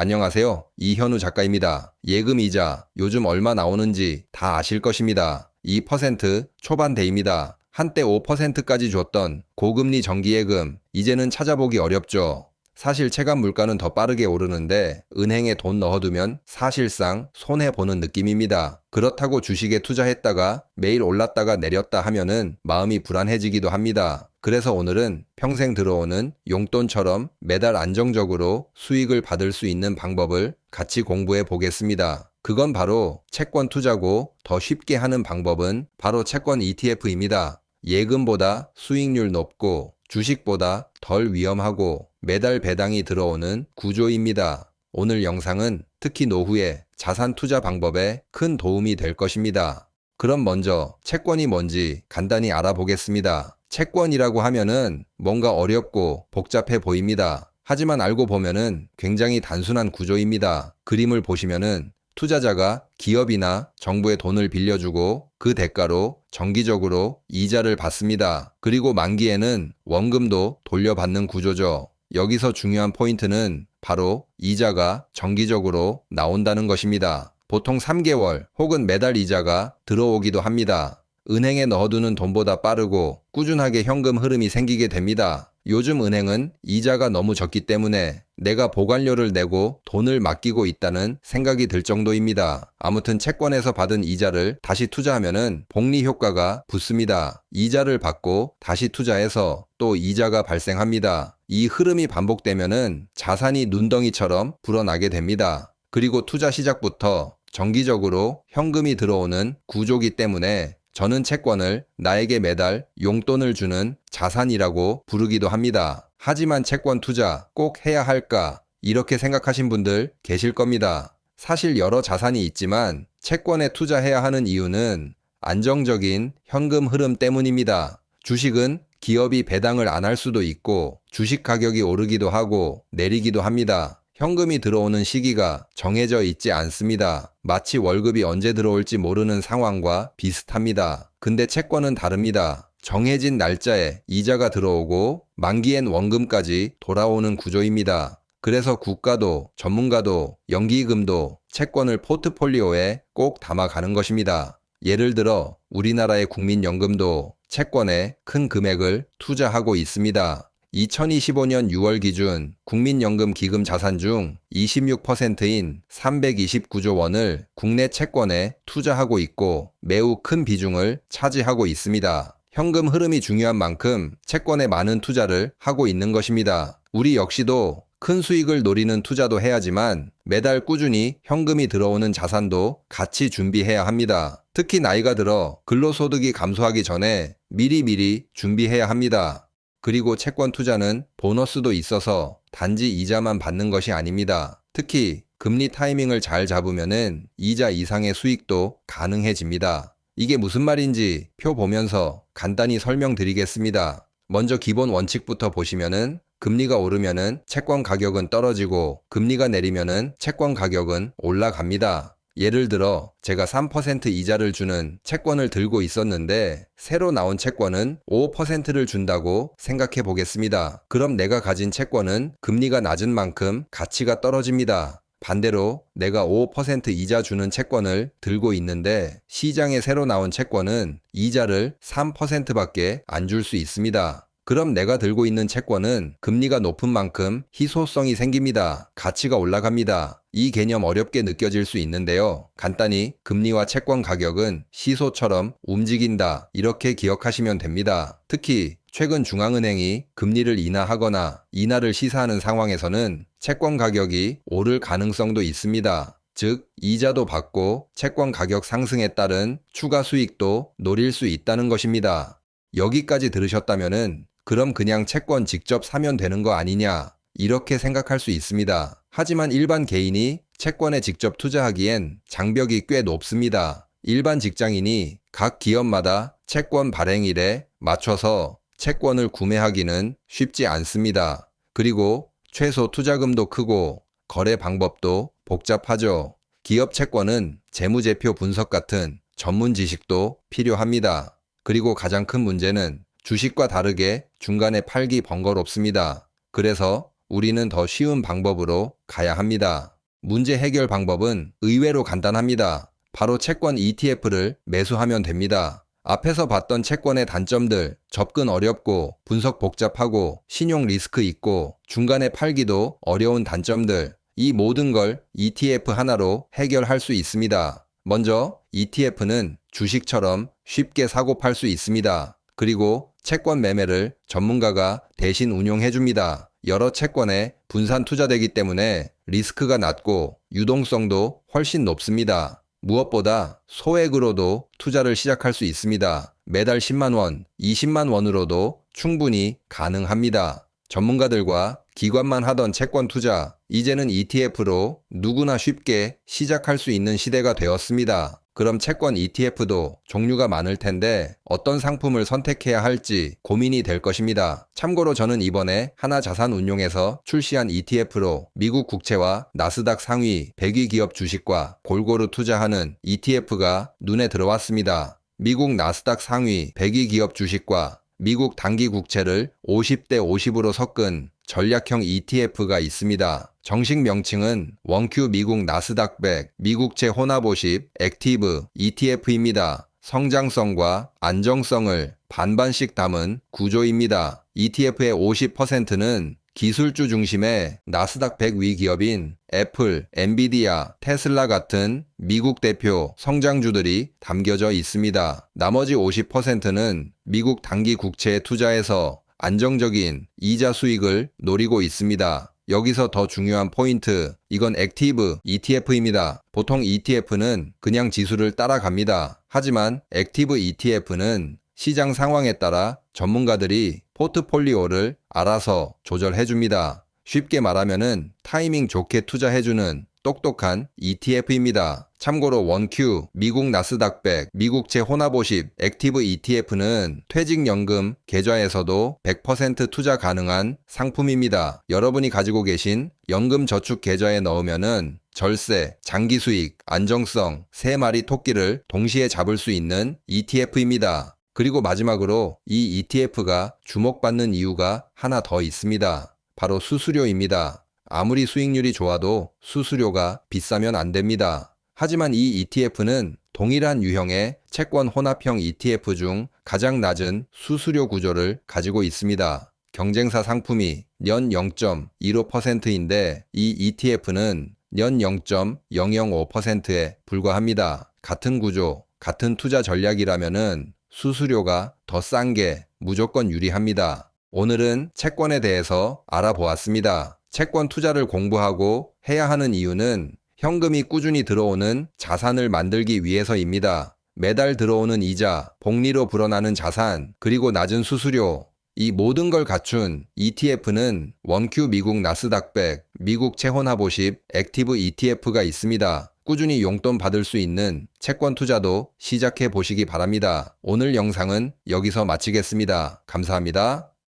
안녕하세요. 이현우 작가입니다. 예금 이자 요즘 얼마 나오는지 다 아실 것입니다. 2% 초반대입니다. 한때 5%까지 줬던 고금리 정기예금 이제는 찾아보기 어렵죠. 사실 체감 물가는 더 빠르게 오르는데 은행에 돈 넣어두면 사실상 손해보는 느낌입니다. 그렇다고 주식에 투자했다가 매일 올랐다가 내렸다 하면은 마음이 불안해지기도 합니다. 그래서 오늘은 평생 들어오는 용돈처럼 매달 안정적으로 수익을 받을 수 있는 방법을 같이 공부해 보겠습니다. 그건 바로 채권 투자고 더 쉽게 하는 방법은 바로 채권 ETF입니다. 예금보다 수익률 높고 주식보다 덜 위험하고 매달 배당이 들어오는 구조입니다. 오늘 영상은 특히 노후에 자산 투자 방법에 큰 도움이 될 것입니다. 그럼 먼저 채권이 뭔지 간단히 알아보겠습니다. 채권이라고 하면은 뭔가 어렵고 복잡해 보입니다. 하지만 알고 보면은 굉장히 단순한 구조입니다. 그림을 보시면은 투자자가 기업이나 정부에 돈을 빌려주고 그 대가로 정기적으로 이자를 받습니다. 그리고 만기에는 원금도 돌려받는 구조죠. 여기서 중요한 포인트는 바로 이자가 정기적으로 나온다는 것입니다. 보통 3개월 혹은 매달 이자가 들어오기도 합니다. 은행에 넣어두는 돈보다 빠르고 꾸준하게 현금 흐름이 생기게 됩니다. 요즘 은행은 이자가 너무 적기 때문에 내가 보관료를 내고 돈을 맡기고 있다는 생각이 들 정도입니다. 아무튼 채권에서 받은 이자를 다시 투자하면은 복리 효과가 붙습니다. 이자를 받고 다시 투자해서 또 이자가 발생합니다. 이 흐름이 반복되면은 자산이 눈덩이처럼 불어나게 됩니다. 그리고 투자 시작부터 정기적으로 현금이 들어오는 구조기 때문에 저는 채권을 나에게 매달 용돈을 주는 자산이라고 부르기도 합니다. 하지만 채권 투자 꼭 해야 할까? 이렇게 생각하신 분들 계실 겁니다. 사실 여러 자산이 있지만 채권에 투자해야 하는 이유는 안정적인 현금 흐름 때문입니다. 주식은 기업이 배당을 안 할 수도 있고 주식 가격이 오르기도 하고 내리기도 합니다. 현금이 들어오는 시기가 정해져 있지 않습니다. 마치 월급이 언제 들어올지 모르는 상황과 비슷합니다. 근데 채권은 다릅니다. 정해진 날짜에 이자가 들어오고 만기엔 원금까지 돌아오는 구조입니다. 그래서 국가도 전문가도 연기금도 채권을 포트폴리오에 꼭 담아가는 것입니다. 예를 들어 우리나라의 국민연금도 채권에 큰 금액을 투자하고 있습니다. 2025년 6월 기준 국민연금 기금 자산 중 26%인 329조 원을 국내 채권에 투자하고 있고 매우 큰 비중을 차지하고 있습니다. 현금 흐름이 중요한 만큼 채권에 많은 투자를 하고 있는 것입니다. 우리 역시도 큰 수익을 노리는 투자도 해야지만 매달 꾸준히 현금이 들어오는 자산도 같이 준비해야 합니다. 특히 나이가 들어 근로소득이 감소하기 전에 미리미리 준비해야 합니다. 그리고 채권 투자는 보너스도 있어서 단지 이자만 받는 것이 아닙니다. 특히 금리 타이밍을 잘 잡으면은 이자 이상의 수익도 가능해집니다. 이게 무슨 말인지 표 보면서 간단히 설명드리겠습니다. 먼저 기본 원칙부터 보시면은 금리가 오르면은 채권 가격은 떨어지고 금리가 내리면은 채권 가격은 올라갑니다. 예를 들어 제가 3% 이자를 주는 채권을 들고 있었는데 새로 나온 채권은 5%를 준다고 생각해 보겠습니다. 그럼 내가 가진 채권은 금리가 낮은 만큼 가치가 떨어집니다. 반대로 내가 5% 이자 주는 채권을 들고 있는데 시장에 새로 나온 채권은 이자를 3%밖에 안 줄 수 있습니다. 그럼 내가 들고 있는 채권은 금리가 높은 만큼 희소성이 생깁니다. 가치가 올라갑니다. 이 개념 어렵게 느껴질 수 있는데요. 간단히 금리와 채권 가격은 시소처럼 움직인다. 이렇게 기억하시면 됩니다. 특히 최근 중앙은행이 금리를 인하하거나 인하를 시사하는 상황에서는 채권 가격이 오를 가능성도 있습니다. 즉, 이자도 받고 채권 가격 상승에 따른 추가 수익도 노릴 수 있다는 것입니다. 여기까지 들으셨다면은 그럼 그냥 채권 직접 사면 되는 거 아니냐? 이렇게 생각할 수 있습니다. 하지만 일반 개인이 채권에 직접 투자하기엔 장벽이 꽤 높습니다. 일반 직장인이 각 기업마다 채권 발행일에 맞춰서 채권을 구매하기는 쉽지 않습니다. 그리고 최소 투자금도 크고 거래 방법도 복잡하죠. 기업 채권은 재무제표 분석 같은 전문 지식도 필요합니다. 그리고 가장 큰 문제는 주식과 다르게 중간에 팔기 번거롭습니다. 그래서 우리는 더 쉬운 방법으로 가야 합니다. 문제 해결 방법은 의외로 간단합니다. 바로 채권 ETF를 매수하면 됩니다. 앞에서 봤던 채권의 단점들, 접근 어렵고 분석 복잡하고 신용 리스크 있고 중간에 팔기도 어려운 단점들, 이 모든 걸 ETF 하나로 해결할 수 있습니다. 먼저 ETF는 주식처럼 쉽게 사고 팔 수 있습니다. 그리고 채권 매매를 전문가가 대신 운용해 줍니다. 여러 채권에 분산 투자되기 때문에 리스크가 낮고 유동성도 훨씬 높습니다. 무엇보다 소액으로도 투자를 시작할 수 있습니다. 매달 10만 원, 20만 원으로도 충분히 가능합니다. 전문가들과 기관만 하던 채권 투자, 이제는 ETF로 누구나 쉽게 시작할 수 있는 시대가 되었습니다. 그럼 채권 ETF도 종류가 많을 텐데 어떤 상품을 선택해야 할지 고민이 될 것입니다. 참고로 저는 이번에 하나자산운용에서 출시한 ETF로 미국 국채와 나스닥 상위 100위 기업 주식과 골고루 투자하는 ETF가 눈에 들어왔습니다. 미국 나스닥 상위 100위 기업 주식과 미국 단기 국채를 50대 50으로 섞은 전략형 ETF가 있습니다. 정식 명칭은 원큐 미국 나스닥 100 미국채 혼합 50 액티브 ETF입니다. 성장성과 안정성을 반반씩 담은 구조입니다. ETF의 50%는 기술주 중심의 나스닥 100위 기업인 애플, 엔비디아, 테슬라 같은 미국 대표 성장주들이 담겨져 있습니다. 나머지 50%는 미국 단기 국채에 투자해서 안정적인 이자 수익을 노리고 있습니다. 여기서 더 중요한 포인트, 이건 액티브 ETF입니다. 보통 ETF는 그냥 지수를 따라갑니다. 하지만 액티브 ETF는 시장 상황에 따라 전문가들이 포트폴리오를 알아서 조절해 줍니다. 쉽게 말하면은 타이밍 좋게 투자해주는 똑똑한 ETF입니다. 참고로 원큐, 미국 나스닥 100, 미국채 혼합 50, 액티브 ETF는 퇴직연금 계좌에서도 100% 투자 가능한 상품입니다. 여러분이 가지고 계신 연금 저축 계좌에 넣으면은 절세, 장기 수익, 안정성, 세 마리 토끼를 동시에 잡을 수 있는 ETF입니다. 그리고 마지막으로 이 ETF가 주목받는 이유가 하나 더 있습니다. 바로 수수료입니다. 아무리 수익률이 좋아도 수수료가 비싸면 안 됩니다. 하지만 이 ETF는 동일한 유형의 채권 혼합형 ETF 중 가장 낮은 수수료 구조를 가지고 있습니다. 경쟁사 상품이 년 0.15%인데 이 ETF는 년 0.005%에 불과합니다. 같은 구조, 같은 투자 전략이라면은 수수료가 더 싼 게 무조건 유리합니다. 오늘은 채권에 대해서 알아보았습니다. 채권 투자를 공부하고 해야 하는 이유는 현금이 꾸준히 들어오는 자산을 만들기 위해서입니다. 매달 들어오는 이자, 복리로 불어나는 자산, 그리고 낮은 수수료, 이 모든 걸 갖춘 ETF는 원큐 미국 나스닥 100, 미국 채혼합 50, 액티브 ETF가 있습니다. 꾸준히 용돈 받을 수 있는 채권 투자도 시작해 보시기 바랍니다. 오늘 영상은 여기서 마치겠습니다. 감사합니다.